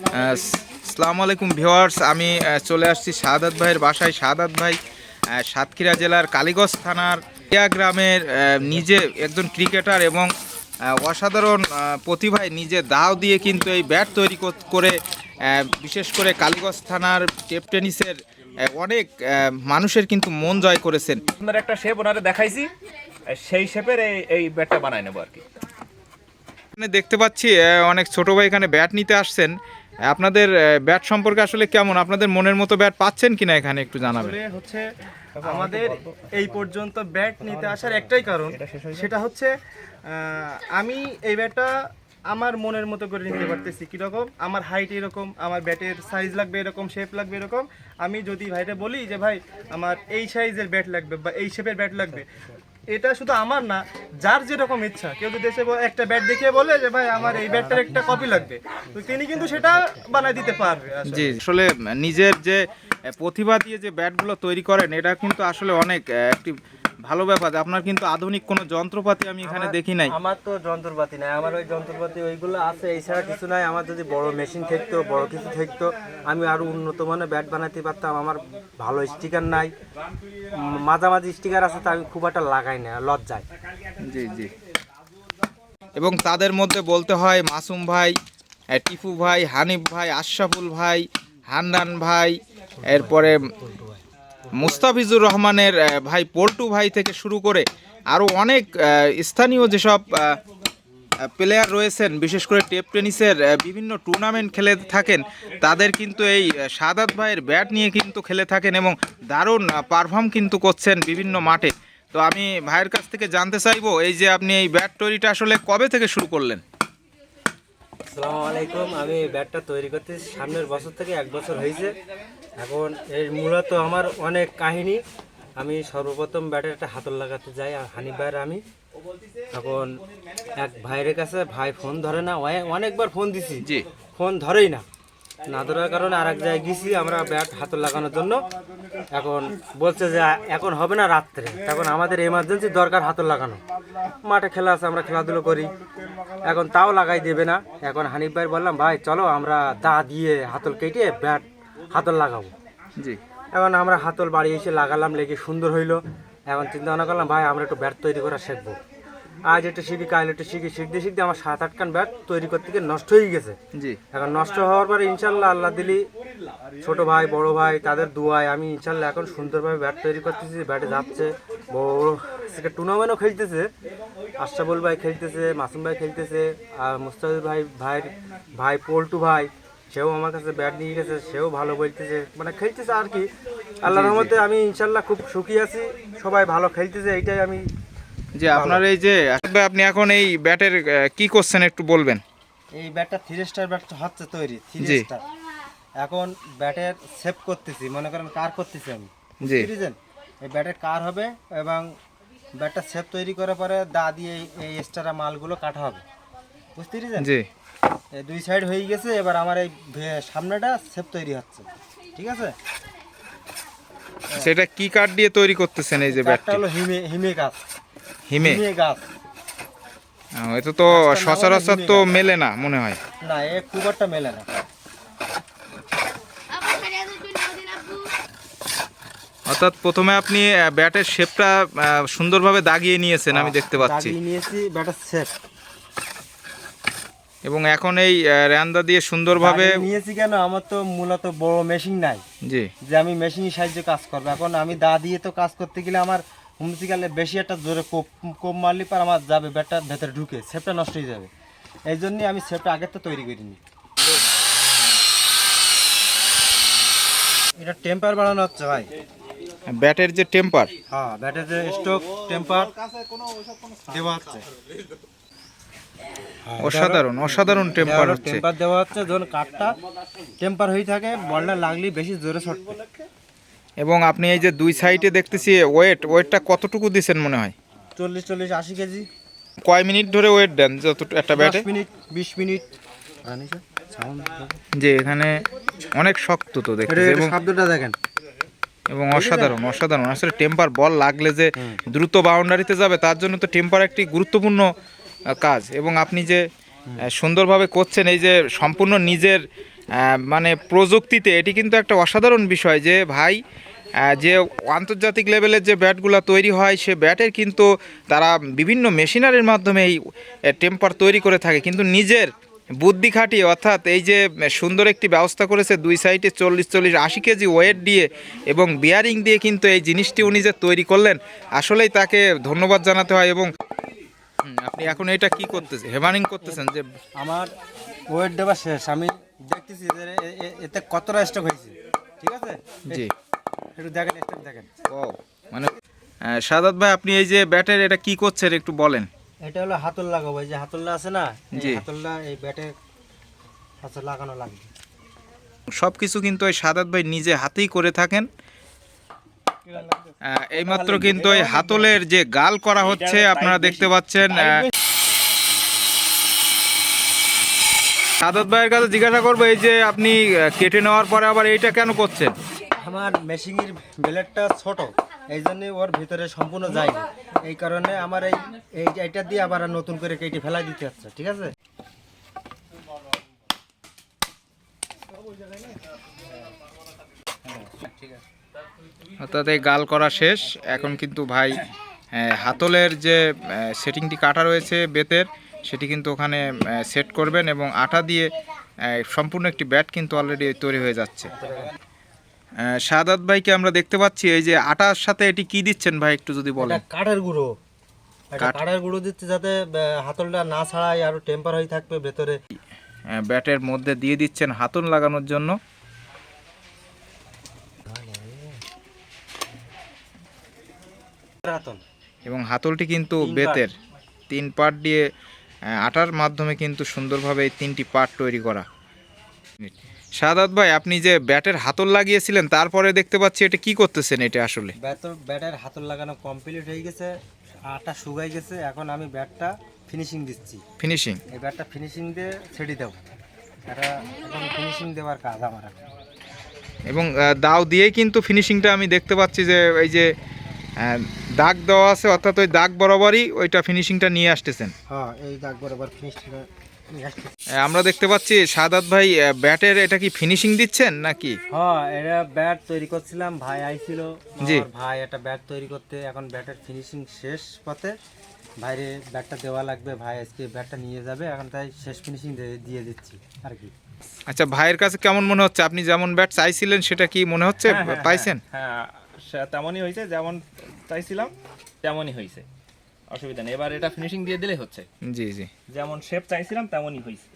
আসসালামু আলাইকুম ভিওয়ার্স আমি চলে আসছি শাহাদাত ভাইয়ের বাসায়। শাহাদাত ভাই সাতক্ষীরা জেলার কালীগঞ্জ থানার গ্রামের নিজে একজন ক্রিকেটার এবং অসাধারণ প্রতিভায় নিজে দাও দিয়ে কিন্তু এই ব্যাট তৈরি কর- বিশেষ করে কালীগঞ্জ থানার টেপ টেনিসের অনেক মানুষের কিন্তু মন জয় করেছেন। সুন্দর একটা শেপ ওনারে দেখাইছি সেই শেপের এই এই ব্যাটটা বানাই নেব আর কি। দেখতে পাচ্ছি অনেক ছোট ভাই এখানে ব্যাট নিতে আসছেন। আপনাদের ব্যাট সম্পর্কে আসলে কেমন? আপনাদের মনের মতো ব্যাট পাচ্ছেন কিনা এখানে একটু জানাবেন? হচ্ছে আমাদের এই পর্যন্ত ব্যাট নিতে আসার একটাই কারণ, সেটা হচ্ছে আমি এই ব্যাটটা আমার মনের মতো করে নিতে পারতেছি। কীরকম? আমার হাইট এরকম, আমার ব্যাটের সাইজ লাগবে এরকম শেপ লাগবে এরকম। আমি যদি ভাইটা বলি যে, ভাই, আমার এই সাইজের ব্যাট লাগবে বা এই শেপের ব্যাট লাগবে। এটা শুধু আমার না, যার যেরকম ইচ্ছা। কেউ যদি এসে একটা ব্যাট দেখিয়ে বলে যে, ভাই, আমার এই ব্যাটটার একটা কপি লাগবে। তো তিনি কিন্তু সেটা বানায় দিতে পারবে। জি আসলে নিজের যে প্রতিভা দিয়ে যে ব্যাটগুলো তৈরি করেন, এটা কিন্তু আসলে অনেক একটি ভালো ব্যাপার আপনার কিন্তু আধুনিক কোনো যন্ত্রপাতি আমি এখানে দেখি নাই। আমার তো যন্ত্রপাতি নাই আমার ওই যন্ত্রপাতি ওইগুলো আছে এছাড়া কিছু নাই আমার যদি বড় মেশিন থাকতো বড় কিছু থাকতো আমি আরও উন্নত মানের ব্যাট বানাতে পারতাম আমার ভালো স্টিকার নাই। মাঝামাঝি স্টিকার আছে তা আমি খুব একটা লাগাই না লজ্জায়। জি জি। এবং তাদের মধ্যে বলতে হয় মাসুম ভাই টিপু ভাই হানিফ ভাই আশরাফুল ভাই হান্নান ভাই এরপরে মুস্তাফিজুর রহমানের ভাই পল্টু ভাই থেকে শুরু করে আরও অনেক স্থানীয় যেসব প্লেয়ার রয়েছেন, বিশেষ করে টেপ টেনিসের বিভিন্ন টুর্নামেন্ট খেলে থাকেন, তাদের কিন্তু এই সাদাত ভাইয়ের ব্যাট নিয়ে কিন্তু খেলে থাকেন এবং দারুণ পারফর্ম কিন্তু করছেন বিভিন্ন মাঠে। তো আমি ভাইয়ের কাছ থেকে জানতে চাইব, এই যে আপনি এই ব্যাট তৈরিটা আসলে কবে থেকে শুরু করলেন? আসসালামু আলাইকুম। আমি ব্যাটটা তৈরি করতে সামনের বছর থেকে এক বছর হয়েছে। এখন এর মূলত আমার অনেক কাহিনী। আমি সর্বপ্রথম ব্যাটের একটা হাতল লাগাতে যাই আর হানি ভাইয়ের আমি। এখন এক ভাইয়ের কাছে ভাই ফোন ধরে না অনেকবার ফোন দিছি। জি। ফোন ধরেই না। না ধরার কারণে আর এক জায়গায় গেছি আমরা ব্যাট হাতল লাগানোর জন্য। এখন বলছে যে এখন হবে না রাত্রে। এখন আমাদের এমার্জেন্সি দরকার হাতল লাগানো। মাঠে খেলা আছে আমরা খেলাধুলো করি। এখন তাও লাগাই দেবে না। এখন হানিফ ভাই বললাম ভাই চলো আমরা দা দিয়ে হাতল কেটে ব্যাট হাতল লাগাবো। জি। এখন আমরা হাতল বাড়ি এসে লাগালাম লেগে সুন্দর হইল। এখন চিন্তা ভাবনা করলাম ভাই আমরা একটু ব্যাট তৈরি করা শিখব। আজ একটু শিখি কাল একটু শিখি শিখতে শিখতে আমার সাত আটখান ব্যাট তৈরি করতে গিয়ে নষ্ট হয়ে গেছে। জি। এখন নষ্ট হওয়ার পরে ইনশাল্লাহ আল্লাহ দিলি ছোট ভাই বড় ভাই তাদের দুয়ায় আমি ইনশাল্লাহ এখন সুন্দরভাবে ব্যাট তৈরি করতেছি ব্যাটে যাচ্ছে বড় টুর্নামেন্টও খেলতেছে আশরাফুল ভাই খেলতেছে মাসুম ভাই খেলতেছে আর মুস্তাফিজ ভাই ভাই ভাই পল্টু ভাই সেও আমার কাছে ব্যাট নিয়ে গেছে সেও ভালো বলতেছে মানে খেলতেছে আর কি। আল্লাহর রহমতে আমি ইনশাল্লাহ খুব সুখী আছি সবাই ভালো খেলতেছে এইটাই আমি যে আপনার এই যে আপনি এখন এই ব্যাটের কি করছেন একটু বলবেন? এই ব্যাটটা থ্রি স্টার ব্যাট হচ্ছে তৈরি থ্রি। স্টার এখন ব্যাটের সেভ করতেছি মনে করেন কার করতেছি আমি জি। বুঝতে এই ব্যাটের কার হবে এবং ব্যাটটা সেভ তৈরি করার পরে দা দিয়ে এই- এক্সট্রা মালগুলো কাটা হবে বুঝতে পেরেছেন? জি। এই দুই সাইড হয়ে গেছে এবার আমার এই সামনেটা সেভ তৈরি হচ্ছে ঠিক আছে? সেটা কি কাঠ দিয়ে তৈরি করতেছেন এই যে ব্যাটটা? হলো হিমে হিমে গাছ হিমে। গাছ। এটা তো সচরাচর তো মেলে না মনে হয়। না এ খুব একটা মেলে না? অর্থাৎ প্রথমে আপনি ব্যাটের শেপটা সুন্দরভাবে দাগিয়ে নিয়েছেন আমি দেখতে পাচ্ছি। দাগিয়ে নিয়েছি ব্যাটের সেভ এবং এখন এই আহ, র্যান্দা দিয়ে সুন্দরভাবে নিয়েছি কেন? আমার তো মূলত বড় মেশিন নাই। জি। যে আমি মেশিনের সাহায্যে কাজ করব। এখন আমি দা দিয়ে তো কাজ করতে গেলে আমার হুমতি গেলে বেশি একটা জোরে কোপ কোপ মারলে পর আমার যাবে ব্যাটটা ভেতরে ঢুকে সেপটা নষ্ট হয়ে যাবে। এই জন্যই আমি সেপটা আগের তো তৈরি করিনি। এটা টেম্পার বাড়ানো হচ্ছে ভাই। ব্যাটের যে টেম্পার। হ্যাঁ ব্যাটের যে স্টক টেম্পার দেওয়া হচ্ছে। অসাধারণ অসাধারণ টেম্পার হচ্ছে। টেম্পার দেওয়া হচ্ছে যখন কাঠটা টেম্পার হয়ে থাকে বলটা লাগলে বেশি জোরে ছটবে এবং আপনি এই যে দুই সাইডে দেখতেছি ওয়েট ওয়েটটা কতটুকু দিছেন মনে হয়? চল্লিশ চল্লিশ আশি কেজি। কয় মিনিট ধরে ওয়েট দেন যত একটা ব্যাটে? মিনিট বিশ মিনিট। যে এখানে অনেক শক্ত তো দেখতেছি এবং শব্দটা দেখেন। এবং অসাধারণ অসাধারণ। আসলে টেম্পার বল লাগলে যে দ্রুত বাউন্ডারিতে যাবে তার জন্য তো টেম্পার একটি গুরুত্বপূর্ণ কাজ। এবং আপনি যে সুন্দরভাবে করছেন এই যে সম্পূর্ণ নিজের মানে প্রযুক্তিতে এটি কিন্তু একটা অসাধারণ বিষয় যে ভাই যে আন্তর্জাতিক লেভেলের যে ব্যাটগুলো তৈরি হয়, সে ব্যাটের কিন্তু তারা বিভিন্ন মেশিনারির মাধ্যমে এই টেম্পার তৈরি করে থাকে। কিন্তু নিজের বুদ্ধি খাটিয়ে, অর্থাৎ এই যে সুন্দর একটি ব্যবস্থা করেছে দুই সাইডে চল্লিশ চল্লিশ আশি কেজি ওয়েট দিয়ে এবং বিয়ারিং দিয়ে কিন্তু এই জিনিসটি উনি যে তৈরি করলেন, আসলেই তাকে ধন্যবাদ জানাতে হয় এবং আপনি এখন এটা কি করতেছেন হেমারিং করতেছেন যে আমার ওয়েট দেওয়া শেষ। আমি দেখতেছি এতে কতটা স্টক হয়েছে। ঠিক আছে? জি। একটু দেখেন স্টক দেখেন। ও মানে সাদাত ভাই আপনি এই যে ব্যাটের এটা কি করছেন একটু বলেন। এটা হলো হাতল লাগাবো এই যে হাতলটা আছে না এই হাতলটা এই হাতে লাগানো লাগবে সব কিছু কিন্তু ওই সাদাত ভাই নিজে হাতেই করে থাকেন। আহ, এইমাত্র কিন্তু ওই হাতলের যে গাল করা হচ্ছে আপনারা দেখতে পাচ্ছেন সাদাত ভাইয়ের কাছে জিজ্ঞাসা করব এই যে আপনি কেটে নেওয়ার পরে আবার এইটা কেন করছেন? আমার মেশিনের ব্লেডটা ছোট এই জন্য ওর ভিতরে সম্পূর্ণ যায়নি। এই কারণে আমার এই এই এইটা দিয়ে আবার নতুন করে কেটে ফেলাই দিতে হচ্ছে ঠিক আছে? অর্থাৎ এই গাল করা শেষ। এখন কিন্তু ভাই হাতলের যে সেটিংটি কাটা রয়েছে বেতের সেটি কিন্তু ওখানে সেট করবেন এবং আটা দিয়ে সম্পূর্ণ একটি ব্যাট কিন্তু অলরেডি তৈরি হয়ে যাচ্ছে। শাহাদাত ভাইকে আমরা দেখতে পাচ্ছি এই যে আটার সাথে এটি কি দিচ্ছেন ভাই একটু যদি বলেন? কাঠের গুঁড়ো। কাঠের গুঁড়ো দিচ্ছে যাতে হাতলটা না ছাড়াই আরও টেম্পার হয়ে থাকবে ভেতরে। ব্যাটের মধ্যে দিয়ে দিচ্ছেন হাতল লাগানোর জন্য। এবং হাতলটি কিন্তু বেতের। তিন পার্ট দিয়ে আটার মাধ্যমে কিন্তু সুন্দরভাবে এই তিনটি পার্ট তৈরি করা। সাদাত ভাই আপনি যে ব্যাটের হাতল লাগিয়েছিলেন তারপরে দেখতে পাচ্ছি এটা কি করতেছেন এটা আসলে? ব্যাট- ব্যাটের হাতল লাগানো কমপ্লিট হয়ে গেছে আটা শুকাই গেছে এখন আমি ব্যাটটা ফিনিশিং দিচ্ছি। ফিনিশিং এই ব্যাটটা ফিনিশিং দিয়ে ছেড়ে দেবো। এটা এখন ফিনিশিং দেওয়ার কাজ আমার এবং দাও দিয়েই কিন্তু ফিনিশিংটা আমি দেখতে পাচ্ছি যে এই যে দাগ দেওয়া আছে অর্থাৎ ওই দাগ বরাবরই ওইটা ফিনিশিংটা নিয়ে আসতেছেন। হ্যাঁ এই দাগ বরাবর ফিনিশিং আহ, আমরা দেখতে পাচ্ছি সাদাত ভাই ব্যাটের এটা কি ফিনিশিং দিচ্ছেন নাকি? হ্যাঁ এটা ব্যাট তৈরি করছিলাম ভাই আইছিল। জি। ভাই একটা ব্যাট তৈরি করতে এখন ব্যাটের ফিনিশিং শেষ পথে। বাইরে ব্যাটটা দেওয়া লাগবে ভাই আজকে ব্যাটটা নিয়ে যাবে এখন তাই শেষ ফিনিশিং দিয়ে দিচ্ছি আর কি। আচ্ছা ভাইয়ের কাছে কেমন মনে হচ্ছে? আপনি যেমন ব্যাট চাইছিলেন সেটা কি মনে হচ্ছে? হ্যাঁ, হ্যাঁ, পাইছেন? হ্যাঁ সে- তেমনই হয়েছে যেমন চাইছিলাম তেমনই হয়েছে। অসুবিধা নেই। এবার এটা ফিনিশিং দিয়ে দিলে হচ্ছে। জি জি। যেমন শেপ চাইছিলাম তেমনই হয়েছে।